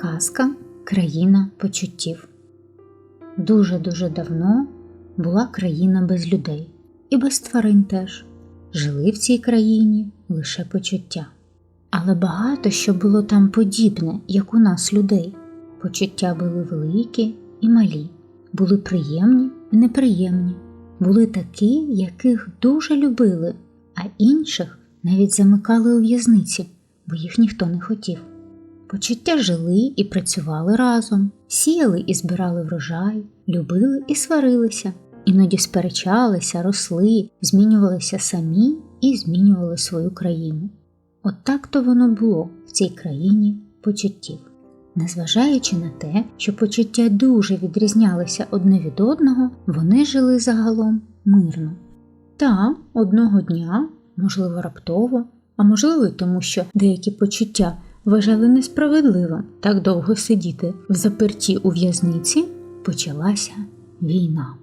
Казка Країна почуттів. Дуже-дуже давно була країна без людей і без тварин теж. Жили в цій країні лише почуття. Але багато що було там подібне, як у нас людей. Почуття були великі і малі, були приємні і неприємні, були такі, яких дуже любили, а інших навіть замикали у в'язниці, бо їх ніхто не хотів. Почуття жили і працювали разом, сіяли і збирали врожай, любили і сварилися, іноді сперечалися, росли, змінювалися самі і змінювали свою країну. От так то воно було в цій країні почуттів. Незважаючи на те, що почуття дуже відрізнялися одне від одного, вони жили загалом мирно. Та одного дня, можливо, раптово, а можливо, й тому, що деякі почуття вважали несправедливим так довго сидіти в заперті у в'язниці, почалася війна.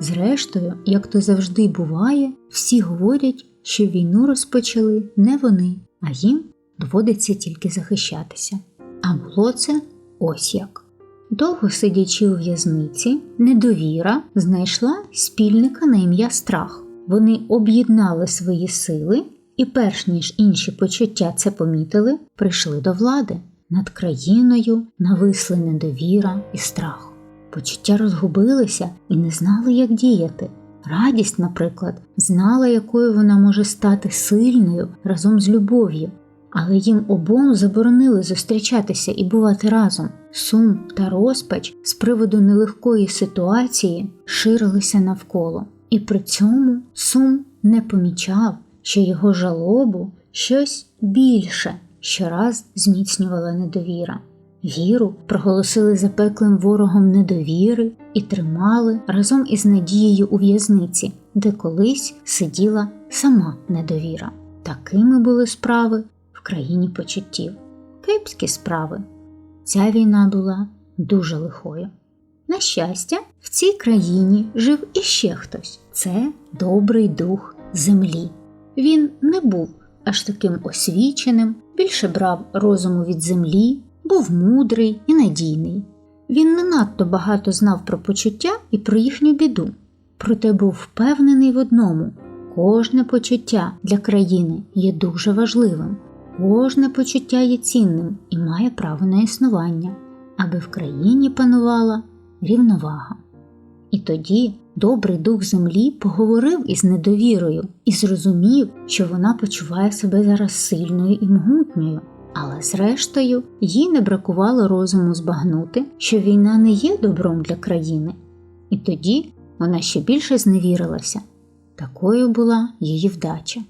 Зрештою, як то завжди буває, всі говорять, що війну розпочали не вони, а їм доводиться тільки захищатися. А було це ось як. Довго сидячи у в'язниці, недовіра знайшла спільника на ім'я страх. Вони об'єднали свої сили і, перш ніж інші почуття це помітили, прийшли до влади. Над країною нависли недовіра і страх. Почуття розгубилися і не знали, як діяти. Радість, наприклад, знала, якою вона може стати сильною разом з любов'ю, але їм обом заборонили зустрічатися і бувати разом. Сум та розпач з приводу нелегкої ситуації ширилися навколо, і при цьому сум не помічав, що його жалобу щось більше щораз зміцнювала недовіра. Віру проголосили запеклим ворогом недовіри і тримали разом із надією у в'язниці, де колись сиділа сама недовіра. Такими були справи в країні почуттів, кепські справи. Ця війна була дуже лихою. На щастя, в цій країні жив іще хтось це добрий дух землі. Він не був аж таким освіченим, більше брав розуму від землі, був мудрий і надійний. Він не надто багато знав про почуття і про їхню біду, проте був впевнений в одному кожне почуття для країни є дуже важливим, кожне почуття є цінним і має право на існування, аби в країні панувала рівновага. І тоді добрий дух землі поговорив із недовірою і зрозумів, що вона почуває себе зараз сильною і могутньою. Але, зрештою, їй не бракувало розуму збагнути, що війна не є добром для країни, і тоді вона ще більше зневірилася. Такою була її вдача,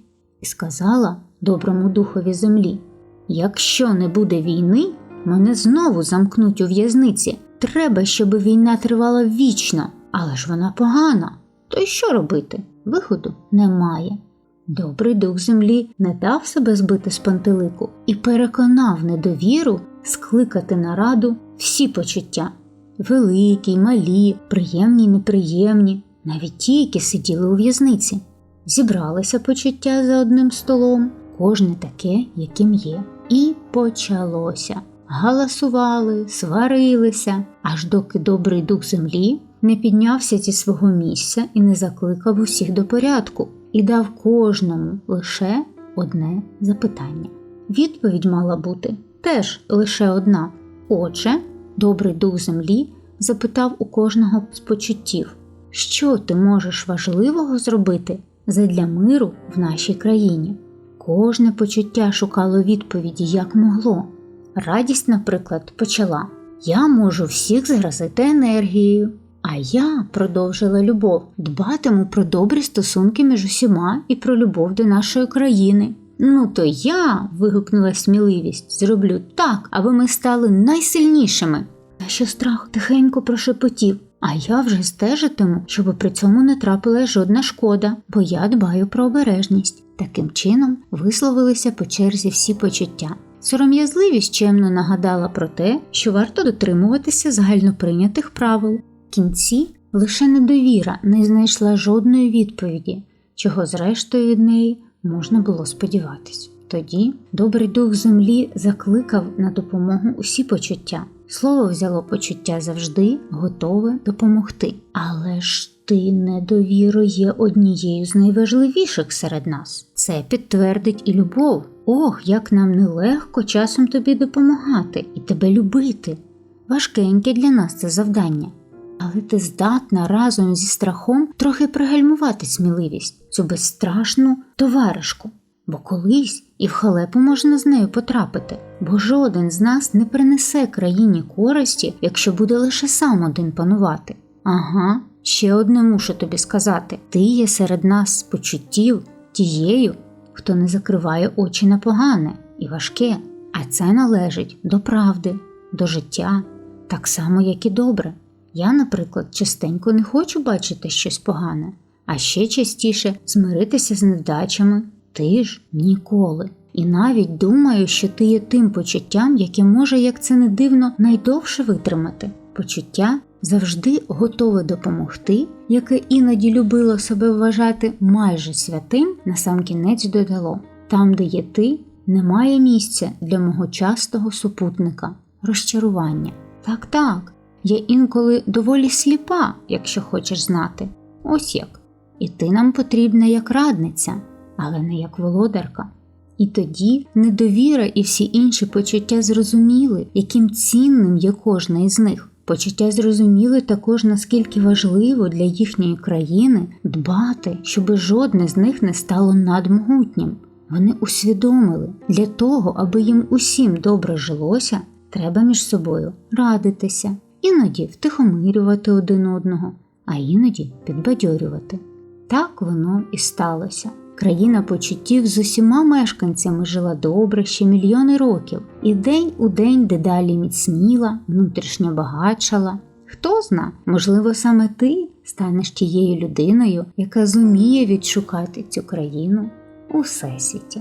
і сказала доброму духові землі: Якщо не буде війни, мене знову замкнуть у в'язниці. Треба, щоб війна тривала вічно. Але ж вона погана. То й що робити? Виходу немає. Добрий дух землі не дав себе збити з пантелику і переконав недовіру скликати на раду всі почуття великі, малі, приємні неприємні, навіть ті, які сиділи у в'язниці. Зібралися почуття за одним столом, кожне таке, яким є, і почалося. Галасували, сварилися, аж доки добрий дух землі не піднявся зі свого місця і не закликав усіх до порядку, і дав кожному лише одне запитання. Відповідь мала бути теж лише одна. Отже, добрий дух землі запитав у кожного з почуттів, що ти можеш важливого зробити задля миру в нашій країні. Кожне почуття шукало відповіді як могло. Радість, наприклад, почала: Я можу всіх заразити енергією. А я продовжила любов, дбатиму про добрі стосунки між усіма і про любов до нашої країни. Ну, то я, вигукнула сміливість, зроблю так, аби ми стали найсильнішими. Та що страх тихенько прошепотів, а я вже стежитиму, щоб при цьому не трапила жодна шкода, бо я дбаю про обережність. Таким чином висловилися по черзі всі почуття. Сором'язливість чемно нагадала про те, що варто дотримуватися загальноприйнятих правил. В кінці лише недовіра не знайшла жодної відповіді, чого зрештою від неї можна було сподіватись. Тоді добрий дух землі закликав на допомогу усі почуття. Слово взяло почуття завжди готове допомогти. Але ж ти недовіро є однією з найважливіших серед нас. Це підтвердить і любов. Ох, як нам нелегко часом тобі допомагати і тебе любити. Важкеньке для нас це завдання. Але ти здатна разом зі страхом трохи пригальмувати сміливість, цю безстрашну товаришку. Бо колись і в халепу можна з нею потрапити, бо жоден з нас не принесе країні користі, якщо буде лише сам один панувати. Ага, ще одне мушу тобі сказати: ти є серед нас почуттів тією, хто не закриває очі на погане і важке, а це належить до правди, до життя, так само, як і добре. Я, наприклад, частенько не хочу бачити щось погане, а ще частіше змиритися з невдачами. Ти ж ніколи. І навіть думаю, що ти є тим почуттям, яке може, як це не дивно, найдовше витримати. Почуття завжди готове допомогти, яке іноді любило себе вважати майже святим, насамкінець додало там, де є ти, немає місця для мого частого супутника, розчарування. Так, так, я інколи доволі сліпа, якщо хочеш знати. Ось як. І ти нам потрібна як радниця, але не як володарка. І тоді недовіра і всі інші почуття зрозуміли, яким цінним є кожна із них. Почуття зрозуміли також, наскільки важливо для їхньої країни дбати, щоби жодне з них не стало надмогутнім. Вони усвідомили, для того, аби їм усім добре жилося, треба між собою радитися, іноді втихомирювати один одного, а іноді підбадьорювати. Так воно і сталося. Країна почуттів з усіма мешканцями жила добре ще мільйони років, і день у день дедалі міцніла, внутрішньо багатшала. Хто зна, можливо, саме ти станеш тією людиною, яка зуміє відшукати цю країну у всесвіті.